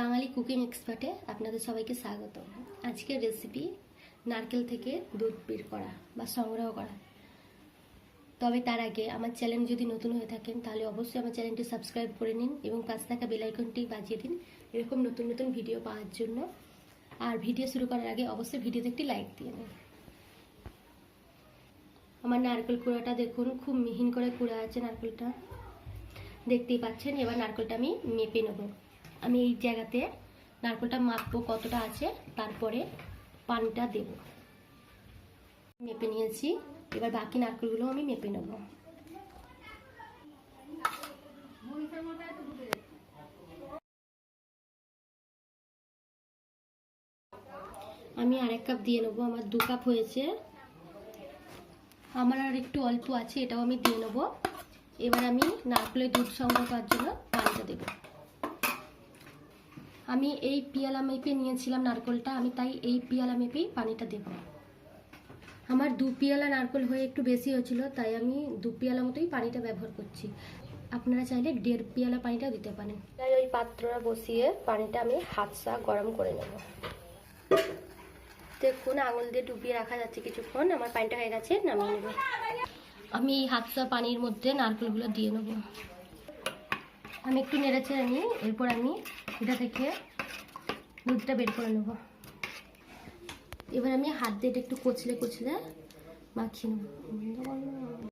বাঙালি cooking এক্সপার্টে আপনাদের সবাইকে স্বাগত আজকের রেসিপি নারকেল থেকে দুধ বের করা বা সংগ্রহ করা। তবে তার আগে আমার চ্যানেল যদি নতুন হয়ে থাকেন, তাহলে অবশ্যই আমার চ্যানেলটি সাবস্ক্রাইব করে নিন এবং পাশে থাকা বেল আইকনটি বাজিয়ে দিন। এরকম নতুন নতুন ভিডিও পাওয়ার জন্য। আর ভিডিও শুরু করার আগে অবশ্যই ভিডিওতে একটি লাইক দিয়ে নিন আমার নারকেল কুড়াটা দেখুন, খুব মিহিন করে কুড়া আছে নারকেলটা। দেখতেই পাচ্ছেন, এবার নারকেলটা আমি মেপে নেব। আমি এই জায়গাতে নারকেলটা মাপবো কতটা আছে, তারপরে পানিটা দেব। মেপে নিয়েছি, এবার বাকি নারকেলগুলো আমি মেপে নেব। আমি আরেক কাপ দিয়ে নেব, আমার দু কাপ হয়েছে। আমার আর একটু অল্প আছে, এটাও আমি দিয়ে নেব। এবার আমি নারকেলের দুধ সংগ্রহ করার জন্য পানিটা দেবো। আমি এই পিয়ালা মেপে নিয়েছিলাম নারকেলটা আমি তাই এই পিয়ালা মেপেই পানিটা দেব। আমার দু পিয়ালা নারকেল হয়ে একটু বেশি হয়েছিল তাই আমি দু পিয়ালা মতোই পানিটা ব্যবহার করছি। আপনারা চাইলে দেড় পিয়ালা পানিটা দিতে পারেন। তাই ওই পাত্রটা বসিয়ে পানিটা আমি হাতসা গরম করে নেব। দেখুন আঙুল দিয়ে ডুবিয়ে রাখা যাচ্ছে কিছুক্ষণ আমার পানিটা হয়ে গেছে নামিয়ে নেব। আমি এই হাতসা পানির মধ্যে নারকেলগুলো দিয়ে নেব। আমি একটু নেড়েছে নিই, এরপর আমি এটা থেকে দুধটা বের করে নেব। এবার আমি হাত দিয়ে একটু কচলে কচলে মাখিয়ে নেব।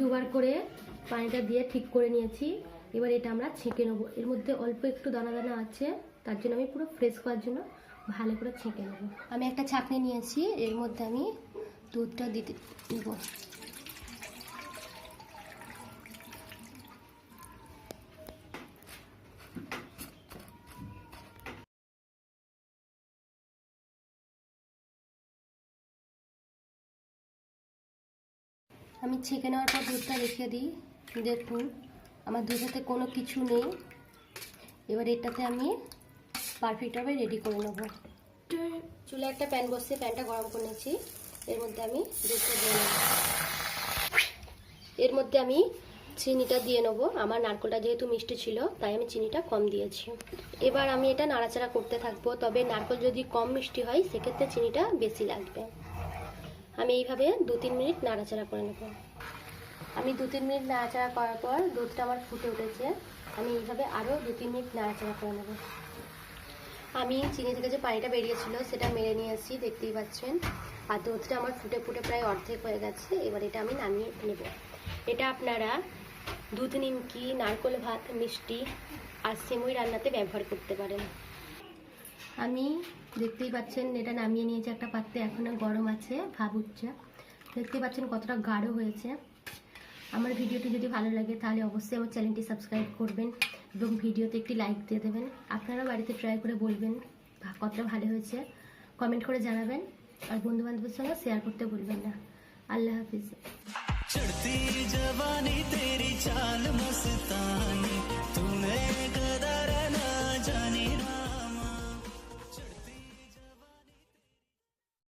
দুবার করে পানিটা দিয়ে ঠিক করে নিয়েছি। এবার এটা আমরা ছেঁকে নেব। এর মধ্যে অল্প একটু দানা দানা আছে, তার জন্য আমি পুরো ফ্রেশ করার জন্য ভালো করে ছেঁকে নেব। আমি একটা ছাঁকনি নিয়েছি, এর মধ্যে আমি দুধটা দিতে দেবো আমি ছেঁকে নেওয়ার পর দুধটা রেখে দিই। দেখুন, আমার দুধেতে কোনো কিছু নেই। এবার এটাতে আমি পারফেক্টভাবে রেডি করে নেব। চুলে একটা প্যান বসিয়ে প্যানটা গরম করে নিয়েছি। এর মধ্যে আমি দুধটা দিয়ে নেব। এর মধ্যে আমি চিনিটা দিয়ে নেব। আমার নারকোলটা যেহেতু মিষ্টি ছিল, তাই আমি চিনিটা কম দিয়েছি। এবার আমি এটা নাড়াচাড়া করতে থাকব। তবে নারকোল যদি কম মিষ্টি হয়, সেক্ষেত্রে চিনিটা বেশি লাগবে। আমি এইভাবে দু তিন মিনিট নাড়াচাড়া করে নেব। আমি দু তিন মিনিট নাড়াচাড়া করার পর দুধটা আমার ফুটে উঠেছে। আমি এইভাবে আরও দু তিন মিনিট নাড়াচাড়া করে নেব। আমি চিনি থেকে যে পানিটা বেরিয়েছিল সেটা মেরে নিয়ে এসেছি দেখতেই পাচ্ছেন। আর দুধটা আমার ফুটে ফুটে প্রায় অর্ধেক হয়ে গেছে, এবার এটা আমি নামিয়ে নেব। এটা আপনারা দুধ নিমকি, নারকোল ভাত, মিষ্টি আর সিমুই রান্নাতে ব্যবহার করতে পারেন। আমি দেখতেই পাচ্ছেন, এটা নামিয়ে নিয়েছে একটা পাত্রে এখনও গরম আছে ভাব উঠছে দেখতেই পাচ্ছেন কতটা গাঢ় হয়েছে। আমার ভিডিওটি যদি ভালো লাগে, তাহলে অবশ্যই আমার চ্যানেলটি সাবস্ক্রাইব করবেন এবং ভিডিওতে একটি লাইক দিয়ে দেবেন। আপনারা বাড়িতে ট্রাই করে বলবেন কতটা ভালো হয়েছে। কমেন্ট করে জানাবেন। আর বন্ধুবান্ধবের সঙ্গে শেয়ার করতে বলবেন না। আল্লাহ হাফিজ।